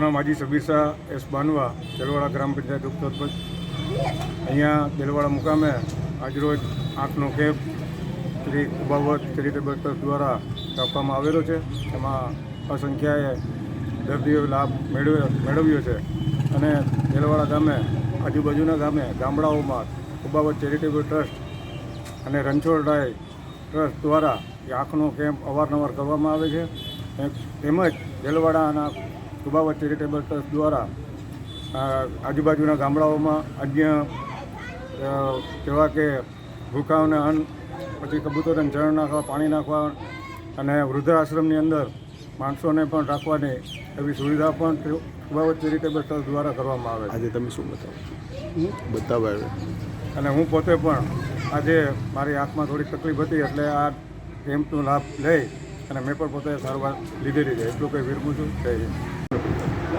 હાજી સબીર શાહ એસ બાનવા દેલવાડા ગ્રામ પંચાયત ઉપસરપંચ અહીંયા દેલવાડા મુકામે આજરોજ આંખનો camp Shri Kubavat charitable trust દ્વારા આપવામાં આવેલો છે. એમાં અસંખ્યાએ દર્દીઓ લાભ મેળવ્યો મેળવ્યો છે. અને દેલવાડા ગામે, આજુબાજુના ગામે, ગામડાઓમાં કુબાવત ચેરિટેબલ ટ્રસ્ટ અને રણછોડરાય ટ્રસ્ટ દ્વારા એ આંખનો કેમ્પ અવારનવાર કરવામાં આવે છે. તેમજ દેલવાડાના કુબાવત ચેરિટેબલ ટ્રસ્ટ દ્વારા આજુબાજુના ગામડાઓમાં અન્ય જેવા કે ભૂખાઓને અન્ન પછી કબૂતરોને જળ નાખવા પાણી નાખવા અને વૃદ્ધાશ્રમની અંદર માણસોને પણ રાખવાની એવી સુવિધા પણ કુબાવત ચેરિટેબલ ટ્રસ્ટ દ્વારા કરવામાં આવે આજે તમે શું બતાવો આવ્યા અને હું પોતે પણ આજે મારી આંખમાં થોડીક તકલીફ હતી એટલે આ કેમ્પનો લાભ લઈ અને મેં પણ પોતે સારવાર લીધેલી છે. એટલું કંઈ વિરમું છું જય હિન્દ.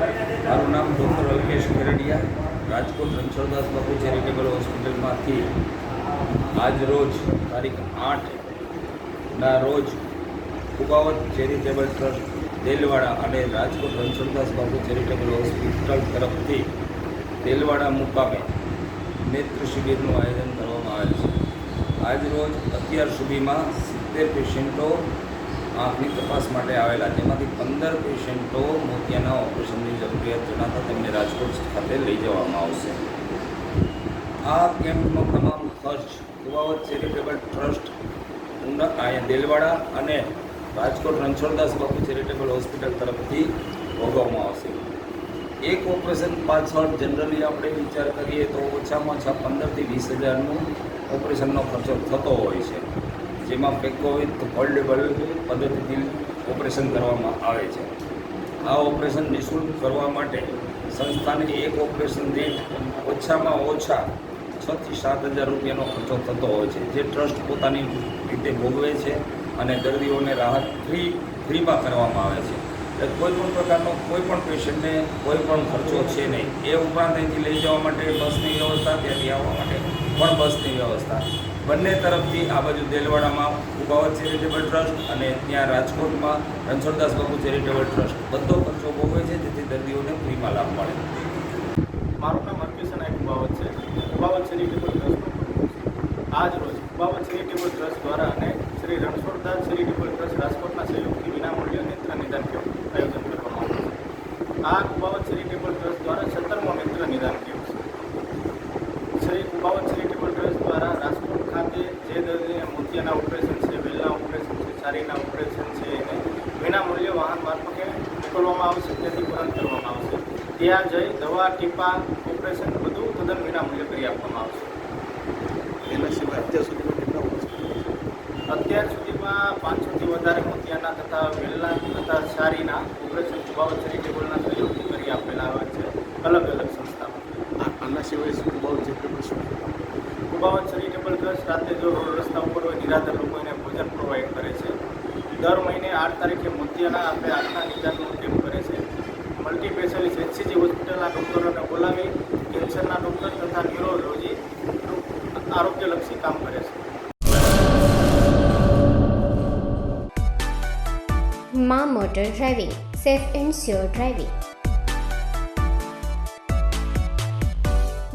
મારું નામ ડૉક્ટર અલ્કેશ ખેરડિયા, રાજકોટ રણછોડદાસ બાપુ ચેરિટેબલ હોસ્પિટલમાંથી આજ રોજ તારીખ આઠના રોજ કુબાવત ચેરિટેબલ ટ્રસ્ટ તેલવાડા અને રાજકોટ રણછોડદાસ બાપુ ચેરિટેબલ હોસ્પિટલ તરફથી તેલવાડા મુકામે નેત્ર શિબિરનું આયોજન કરવામાં આવેલ છે. આજ રોજ અત્યાર સુધીમાં સિત્તેર પેશન્ટો આંખની તપાસ માટે આવેલા જેમાંથી પંદર પેશન્ટો મોતિયાના ઓપરેશનની જરૂરિયાત જણાતા તેમને રાજકોટ ખાતે લઈ જવામાં આવશે. આ કેમ્પનો તમામ ખર્ચ કુવાવત ચેરિટેબલ ટ્રસ્ટ ઉના દેલવાડા અને રાજકોટ રણછોડદાસ બાપુ ચેરિટેબલ હોસ્પિટલ તરફથી ભોગવવામાં આવશે. એક ઓપરેશન પાછળ જનરલી આપણે વિચાર કરીએ તો ઓછામાં ઓછા પંદરથી વીસ હજારનું ઓપરેશનનો ખર્ચો થતો હોય છે. જેમાં પેકો વિથ ફોલ્ડેબલ પદ્ધતિથી ઓપરેશન કરવામાં આવે છે. આ ઓપરેશન નિઃશુલ્ક કરવા માટે સંસ્થાને એક ઓપરેશન દીઠ ઓછામાં ઓછા છથી સાત હજાર રૂપિયાનો ખર્ચો થતો હોય છે, જે ટ્રસ્ટ પોતાની રીતે ભોગવે છે અને દર્દીઓને રાહત ફ્રી, ફ્રીમાં કરવામાં આવે છે. એટલે કોઈ પણ પ્રકારનો કોઈ પણ પેશન્ટને કોઈ પણ ખર્ચો છે નહીં. એ ઉપરાંત અહીંથી લઈ જવા માટે બસની વ્યવસ્થા, ત્યાંથી આવવા માટે પણ બસની વ્યવસ્થા. બંને તરફથી આ બાજુ દેલવાડામાં કુબાવત ચેરિટેબલ ટ્રસ્ટ અને ત્યાં રાજકોટમાં રણછોડદાસ બાપુ ચેરિટેબલ ટ્રસ્ટ. બધો ખર્ચો ભોગવે છે, જેથી દર્દીઓને ફ્રીમાં લાભ મળે. મારું નામ હરકિશન આઈ કુબાવત છે. કુબાવત ચેરિટેબલ ટ્રસ્ટનો આજ રોજ કુબાવત ચેરિટેબલ ટ્રસ્ટ દ્વારા અને શ્રી રણછોડદાસ ચેરિટેબલ ટ્રસ્ટ રાજકોટના સહયોગથી વિનામૂલ્ય નેત્ર નિદાન કેમ્પ આયોજન કરવામાં આવ્યું છે આ કુબાવત ચેરિટેબલ ટ્રસ્ટ દ્વારા સત્તરમો નેત્ર નિદાન કેમ્પ છે શ્રી કુબાવત ચેરિટેબલ ટ્રસ્ટ દ્વારા રાજકોટ ખાતે જે દર્દીને મોતિયાના ઓપરેશન છે વેલના ઓપરેશન છે સારીના ઓપરેશન છે એને વિનામૂલ્ય વાહન મારફતે મોકલવામાં આવશે ત્યાંથી પરત કરવામાં આવશે. ત્યાં જઈ દવા ટીપા ઓપરેશન બધું તદ્દન વિનામૂલ્યે કરી આપવામાં આવશે. એના સિવાય અત્યાર સુધીમાં કેટલા ઓપરેશન અત્યાર સુધીમાં પાંચસોથી વધારે મોતિયાના તથા વેલના તથા સારીના ઓપરેશન કુબાવત ચેરિટેબલના સહયોગથી કરી આપેલા આવે છે અલગ અલગ સંસ્થામાં આ- આના સિવાય શું બહુ ચેરિટેબલ શું કુબાવત ચેરિટેબલ ટ્રસ્ટ રાતે જો રસ્તા ઉપર હોય, નિરાધાર લોકોને ભોજન પ્રોવાઈડ કરે છે. દર મહિને આઠ તારીખે મોતિયાના આપણે આઠના નિદાનનું કેમ્પ કરે છે. મલ્ટી સ્પેશિયાલિસ્ટ એચસીજી હોસ્પિટલના ડૉક્ટરોને બોલાવી, કેન્સરના ડૉક્ટર તથા ન્યુરોલોજી આરોગ્યલક્ષી કામ કરે છે. માં motor driving, safe and sure driving.